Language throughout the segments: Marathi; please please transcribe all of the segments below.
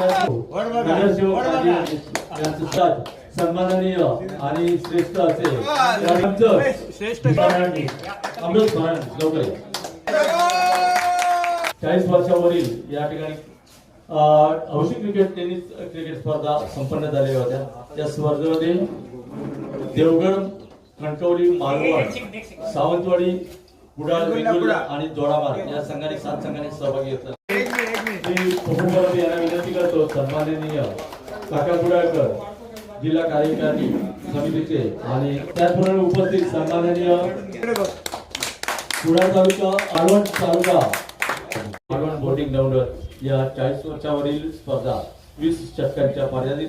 नगरसेवक सन्माननीय आणि श्रेष्ठ असे अमृत लवकर चाळीस वर्षावरील या ठिकाणी अं, हौशी क्रिकेट टेनिस क्रिकेट स्पर्धा संपन्न झालेल्या होत्या त्या स्पर्धेमध्ये देवगड कणकवली मालवण सावंतवाडी कुडाळ आणि जोडामार या संघाने सात संघाने सहभागी घेतला. उपमुख्यमंत्री यांना विनंती करतो सन्माननीय काका कुडाळकर जिल्हा कार्यकारी समितीचे आणि त्याचबरोबर उपस्थित सन्माननीय कुडाळ तालुका आळवण तालुका आळवण बोटिंग ग्राउंडवर या चाळीस वर्षावरील स्पर्धा वीस षटकांच्या मर्यादित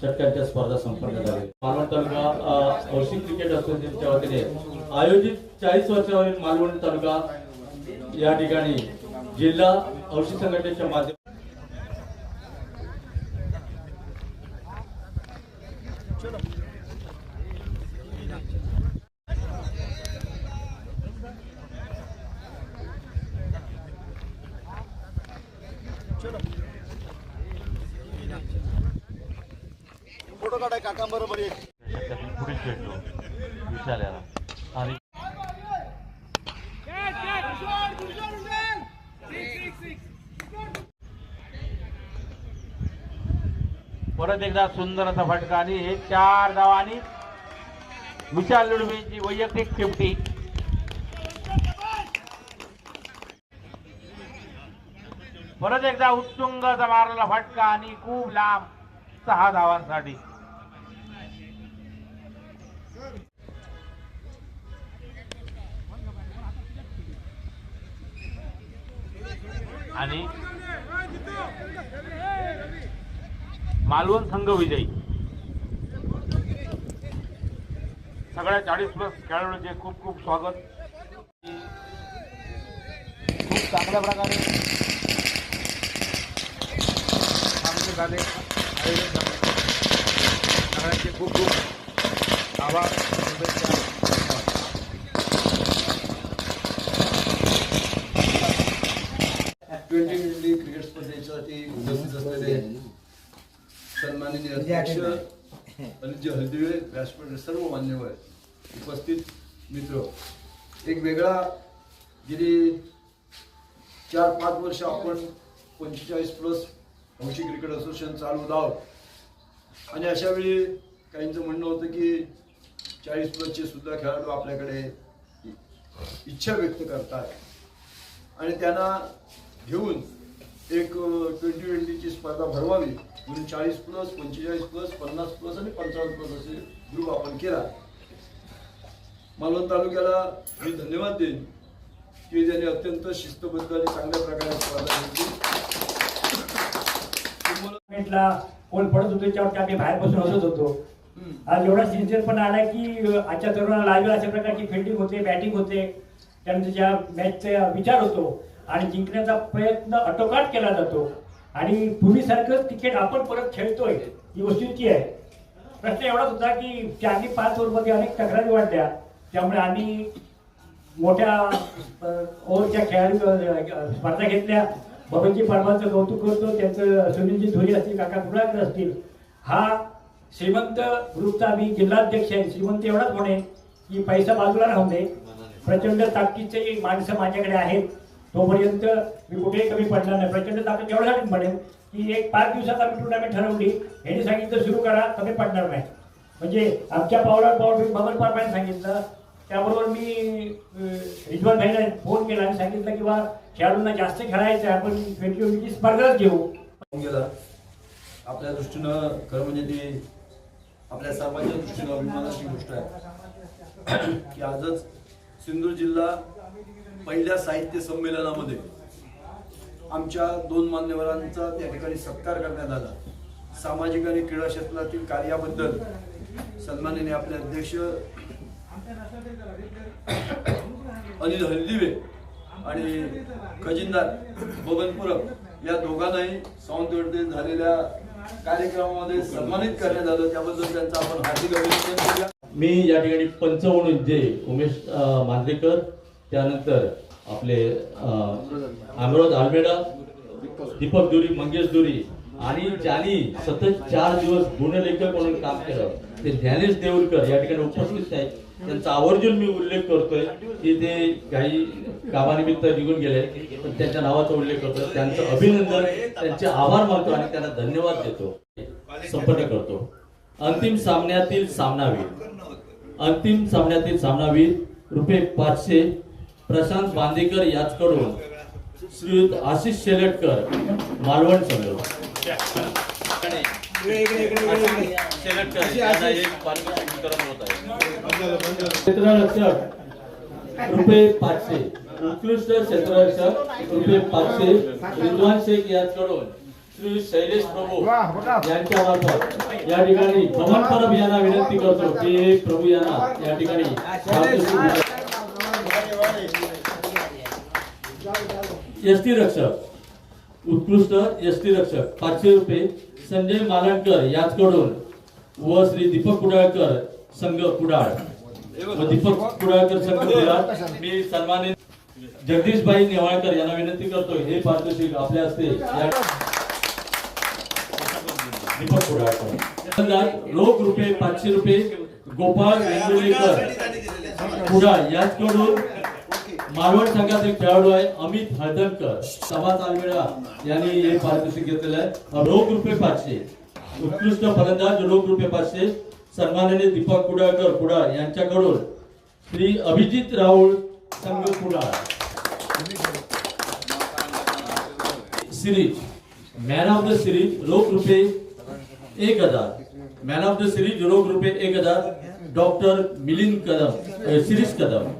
षटकांच्या स्पर्धा संपन्न झाल्या मालवण तालुका अ, क्रिकेट असोसिएशनच्या वतीने आयोजित चाळीस वर्षावरील मालवण तालुका या ठिकाणी जिल्हा औषध संघटनेच्या माध्यम फोटो काढाय एक आणि परत एकदा सुंदर असा फटका आणि हे चार धावांनी विशाल लुडवीची वैयक्तिक फिफ्टी परत एकदा उत्तुंग मारलेला फटका आणि खूप लांब सहा धावांसाठी. आणि मालवण संघ विजयी. सगळ्या चाळीस प्लस खेळाडूंचे खूप खूप स्वागत. खूप चांगल्या प्रकारे झाले. आयोजन झाले. सगळ्यांचे खूप खूप धन्यवाद. ट्वेंटी ट्वेंटी क्रिकेट स्पर्धेसाठी उपस्थित असलेले सन्माननीय अध्यक्ष अनिल हळदिवे व्यासपीठ सर्व मान्यवर उपस्थित मित्र एक वेगळा गेली चार पाच वर्ष आपण पंचेचाळीस प्लस हौशी क्रिकेट असोसिएशन चालवत आहोत आणि अशा वेळी काहींचं म्हणणं होतं की चाळीस प्लसचे सुद्धा खेळाडू आपल्याकडे इच्छा व्यक्त करतात. आणि त्यांना घेऊन एक ट्वेंटी ट्वेंटीची स्पर्धा भरवावी म्हणून चाळीस प्लस पंचेचाळीस प्लस पन्नास प्लस आणि पंचावन्न प्लस असे ग्रुप आपण केला. मालवण तालुक्याला मी धन्यवाद देईन की त्यांनी अत्यंत शिस्तबद्ध आणि चांगल्या प्रकारे स्पर्धा घेतली. कोण पडत होतो त्याच्यावर आम्ही बाहेर बसून हसत होतो. आज एवढा सिन्सिअर पण आला की आजच्या तरुणाला लागेल अशा प्रकारची फिल्डिंग होते बॅटिंग होते. त्यानंतर ज्या मॅचचा विचार होतो आणि जिंकण्याचा प्रयत्न अटोकाट केला जातो. आणि पूर्वीसारखंच क्रिकेट आपण परत खेळतोय ही वस्तुस्थिती आहे. प्रश्न एवढाच होता की चारही पाच ओव्हरमध्ये अनेक तक्रारी वाढल्या. त्यामुळे आम्ही मोठ्या ओव्हरच्या खेळाडू स्पर्धा घेतल्या. बबनजी परमाचं कौतुक करतो. त्यांचं सुनीलजी धुरी असतील काका कुडाकर असतील. हा श्रीमंत ग्रुपचा मी जिल्हाध्यक्ष आहे. श्रीमंत एवढाच म्हणे की पैसा बाजूला राहू दे. प्रचंड ताकदीचे माणसं माझ्याकडे आहेत. तोपर्यंत मी कुठेही कमी पडणार नाही. प्रचंड ताकद एवढ्यासाठी म्हणेन की एक पाच दिवसात आम्ही टुर्नामेंट ठरवली. यांनी सांगितलं सुरू करा कमी पडणार नाही. म्हणजे आमच्या पावलावर पावलं बबन पारपाने सांगितलं. त्याबरोबर मी रिजवान भाईला फोन केला आणि सांगितलं की बा खेळाडूंना जास्त खेळायचं आहे. आपण ट्वेंटी ट्वेंटीची स्पर्धाच घेऊ. गेला. आपल्या दृष्टीनं खरं म्हणजे ती आपल्या सर्वांच्या दृष्टीनं अभिमानाची गोष्ट आहे. की आजच सिंधुदुर्ग जिल्हा पहिल्या साहित्य संमेलनामध्ये आमच्या दोन मान्यवरांचा त्या ठिकाणी सत्कार करण्यात आला. सामाजिक आणि क्रीडा क्षेत्रातील कार्याबद्दल सन्माननीय आपले अध्यक्ष अनिल हल्दिवे आणि खजिनदार बबनपुरम या दोघांनाही सावंतवाडी झालेल्या कार्यक्रमामध्ये सन्मानित करण्यात आलं. त्याबद्दल त्यांचं आपण हार्दिक अभिनंदन करूया मी या ठिकाणी पंच म्हणून जे उमेश मांजरेकर त्यानंतर आपले अमरोज आल्मेडा दीपक दुरी मंगेश दुरी आणि ज्यांनी सतत चार दिवस गुणलेखक म्हणून काम केलं ते ज्ञानेश देऊळकर या ठिकाणी उपस्थित आहेत. त्यांचा आवर्जून मी उल्लेख करतोय की ते काही कामानिमित्त निघून गेले पण त्यांच्या नावाचा उल्लेख करतो त्यांचं अभिनंदन त्यांचे आभार मानतो आणि त्यांना धन्यवाद देतो. संपन्न करतो. अंतिम सामन्यातील सामनावीर. अंतिम सामन्यातील सामनावीर रुपये पाचशे प्रशांत बांदेकर याचकडून श्रीयुत आशिष शेलटकर मालवण संघ. क्षेत्ररक्षक रुपये पाचशे. उत्कृष्ट क्षेत्ररक्षक रुपये पाचशे. विद्वान शेख याचकडून श्री शैलेश प्रभू यांच्या मार्फत या ठिकाणी भवन परब यांना विनंती करतो की प्रभू यांना या ठिकाणी एस टी रक्षक. उत्कृष्ट एस रक्षक पाचशे रुपये संजय मालणकर याचकडून व श्री दीपक कुडाळकर संघ कुडाळ. व दीपक कुडाळकर संघ कुडाळ. मी सन्मानित जगदीशभाई नेवाळकर यांना विनंती करतोय हे पारितोषिक आपल्या हस्ते दीपक कुडाळकर. रोख रुपये पाचशे रुपये गोपाळ वेंगुर्लेकर कुडाळ याचकडून मालवण संघात एक खेळाडू आहे अमित हळदणकर. सभा तालमेळा यांनी हे पारितोषिक घेतलेलं आहे. रोख रुपये पाचशे. उत्कृष्ट फलंदाज रोख रुपये पाचशे. सन्माननीय दीपक कुडाळकर कुडाळ यांच्याकडून Shri Abhijit Rahul Sangh Kudal. Series. Man of the series रोख रुपये एक हजार. मॅन ऑफ द सिरीज रोख रुपये एक हजार. डॉक्टर मिलिंद कदम सिरीज कदम.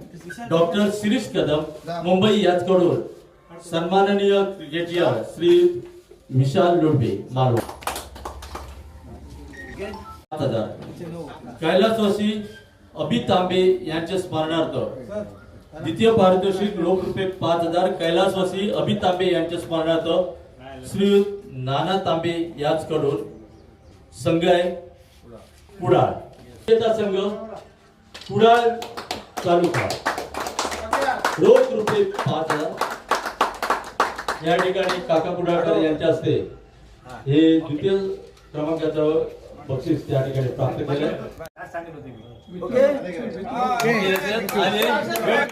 डॉक्टर शिरीष कदम मुंबई याचकडून सन्माननीय क्रिकेटियर श्री विशाल लोंढे मालवण. कैलासवासी अभि तांबे यांच्या स्मरणार्थ द्वितीय पारितोषिक लोक रुपये पाच हजार कैलासवासी अभि तांबे यांच्या स्मरणार्थ श्री नाना तांबे याचकडून संघ आहे कुडाळ. संघ कुडाळ तालुका. रोख रुपये पाच हजार या ठिकाणी काका कुडाळकर यांच्या हस्ते हे द्वितीय क्रमांकाचं बक्षीस त्या ठिकाणी प्राप्त केलं ओके